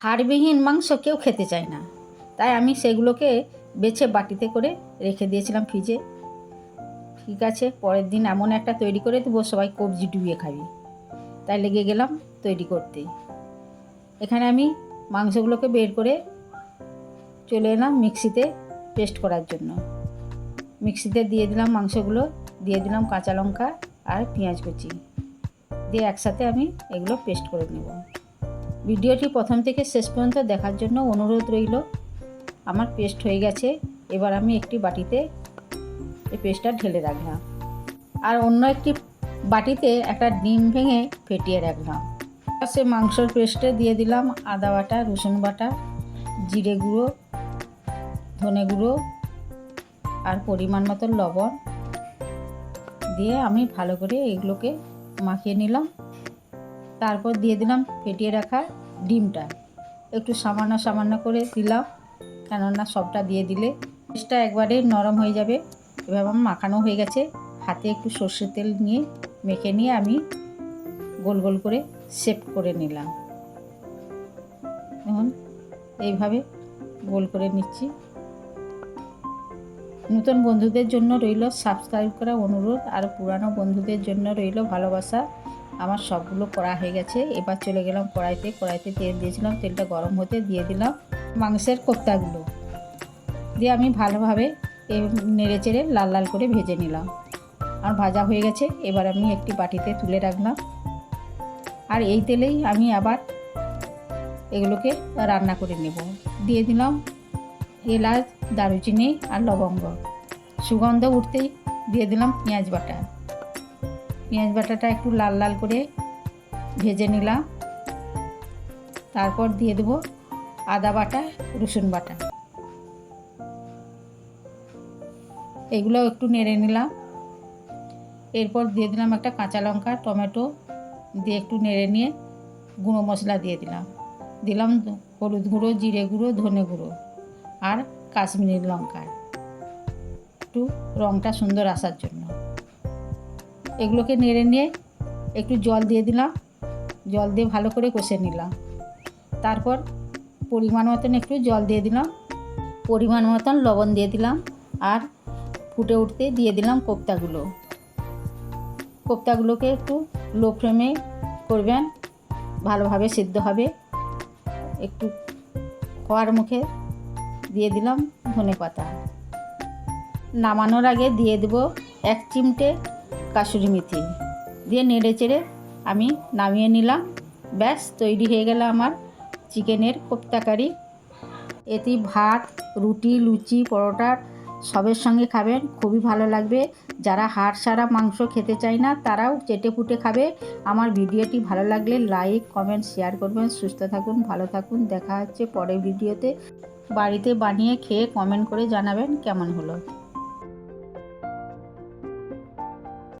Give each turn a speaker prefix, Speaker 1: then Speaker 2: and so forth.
Speaker 1: হাড়বিহীন মাংস কেউ খেতে চায় না। তাই আমি সেগুলোকে বেছে বাটিতে করে রেখে দিয়েছিলাম ফ্রিজে। ঠিক আছে, পরের দিন এমন একটা তৈরি করে দেবো, সবাই কবজি ডুবিয়ে খাবি। তাই লেগে গেলাম তৈরি করতে। এখানে আমি মাংসগুলোকে বের করে চলে এলাম মিক্সিতে পেস্ট করার জন্য। মিক্সিতে দিয়ে দিলাম মাংসগুলো, দিয়ে দিলাম কাঁচা লঙ্কা আর পেঁয়াজ কুচি। দিয়ে একসাথে আমি এগুলো পেস্ট করে নেব। ভিডিওটি প্রথম থেকে শেষ পর্যন্ত দেখার জন্য অনুরোধ রইল। আমার পেস্ট হয়ে গেছে। এবার আমি একটি বাটিতে এই পেস্টটা ঢেলে রাখলাম। আর অন্য একটি বাটিতে একটা ডিম ভেঙে ফেটিয়ে রাখলাম। সে মাংসর পেস্টে দিয়ে দিলাম আদা বাটা, রসুন বাটা, জিরে গুঁড়ো, ধনে গুঁড়ো আর পরিমাণ মতো লবণ দিয়ে আমি ভালো করে এগুলোকে মাখিয়ে নিলাম। তারপর দিয়ে দিলাম ফেটিয়ে রাখা ডিমটা। একটু সামান্য সামান্য করে দিলাম, কেননা সবটা দিয়ে দিলে পেস্টটা একবারে নরম হয়ে যাবে। এবার আমার মাখানো হয়ে গেছে। হাতে একটু সর্ষের তেল নিয়ে মেখে নিয়ে আমি গোল গোল করে শেপ করে নিলাম। এখন এইভাবে গোল করে নিচ্ছি। নতুন বন্ধুদের জন্য রইল সাবস্ক্রাইব করা অনুরোধ, আর পুরানো বন্ধুদের জন্য রইল ভালোবাসা। আমার সবগুলো করা হয়ে গেছে। এবার চলে গেলাম কড়াইতে। কড়াইতে তেল দিয়েছিলাম। তেলটা গরম হতে দিয়ে দিলাম মাংসের কোপ্তাগুলো। দিয়ে আমি ভালোভাবে নেড়ে চেড়ে লাল লাল করে ভেজে নিলাম। আর ভাজা হয়ে গেছে। এবার আমি একটি বাটিতে তুলে রাখলাম। আর এই তেলেই আমি আবার এগুলোকে রান্না করে নেব। দিয়ে দিলাম এলাচ, দারুচিনি আর লবঙ্গ। সুগন্ধ উঠতেই দিয়ে দিলাম পেঁয়াজ বাটা। পেঁয়াজ বাটাটা একটু লাল লাল করে ভেজে নিলাম। তারপর দিয়ে দেবো আদা বাটা, রসুন বাটা। এগুলো একটু নেড়ে নিলাম। এরপর দিয়ে দিলাম একটা কাঁচা লঙ্কা, টমেটো দিয়ে একটু নেড়ে নিয়ে গুঁড়ো মশলা দিয়ে দিলাম। দিলাম হলুদ গুঁড়ো, জিরে গুঁড়ো, ধনে গুঁড়ো আর কাশ্মীরি লঙ্কা। একটু রঙটা সুন্দর আসার জন্য। এগুলোকে নেড়ে নিয়ে একটু জল দিয়ে দিলাম। জল দিয়ে ভালো করে কষে নিলাম। তারপর পরিমাণ মতন একটু জল দিয়ে দিলাম। পরিমাণ মতন লবণ দিয়ে দিলাম আর ফুটে উঠতে দিয়ে দিলাম কোপ্তাগুলো। কোপ্তাগুলোকে একটু লো ফ্লেমে করবেন, ভালোভাবে সিদ্ধ হবে। একটু খোয়ার মুখে দিয়ে দিলাম ধনে পাতা নামানোর আগে দিয়ে দেব এক চিমটে কাসুরি মেথি। দিয়ে নেড়ে চেড়ে আমি নামিয়ে নিলাম। ব্যাস, তৈরি হয়ে গেল আমার চিকেনের কোপ্তা কারি। এটি ভাত, রুটি, লুচি, পরোটা সবের সঙ্গে খাবেন, খুবই ভালো লাগবে। যারা হাড় সারা মাংস খেতে চায় না, তারাও চেটে পুটে খাবে। আমার ভিডিওটি ভালো লাগলে লাইক, কমেন্ট, শেয়ার করবেন। সুস্থ থাকুন, ভালো থাকুন। দেখা হচ্ছে পরের ভিডিওতে। বাড়িতে বানিয়ে খেয়ে কমেন্ট করে জানাবেন কেমন হলো।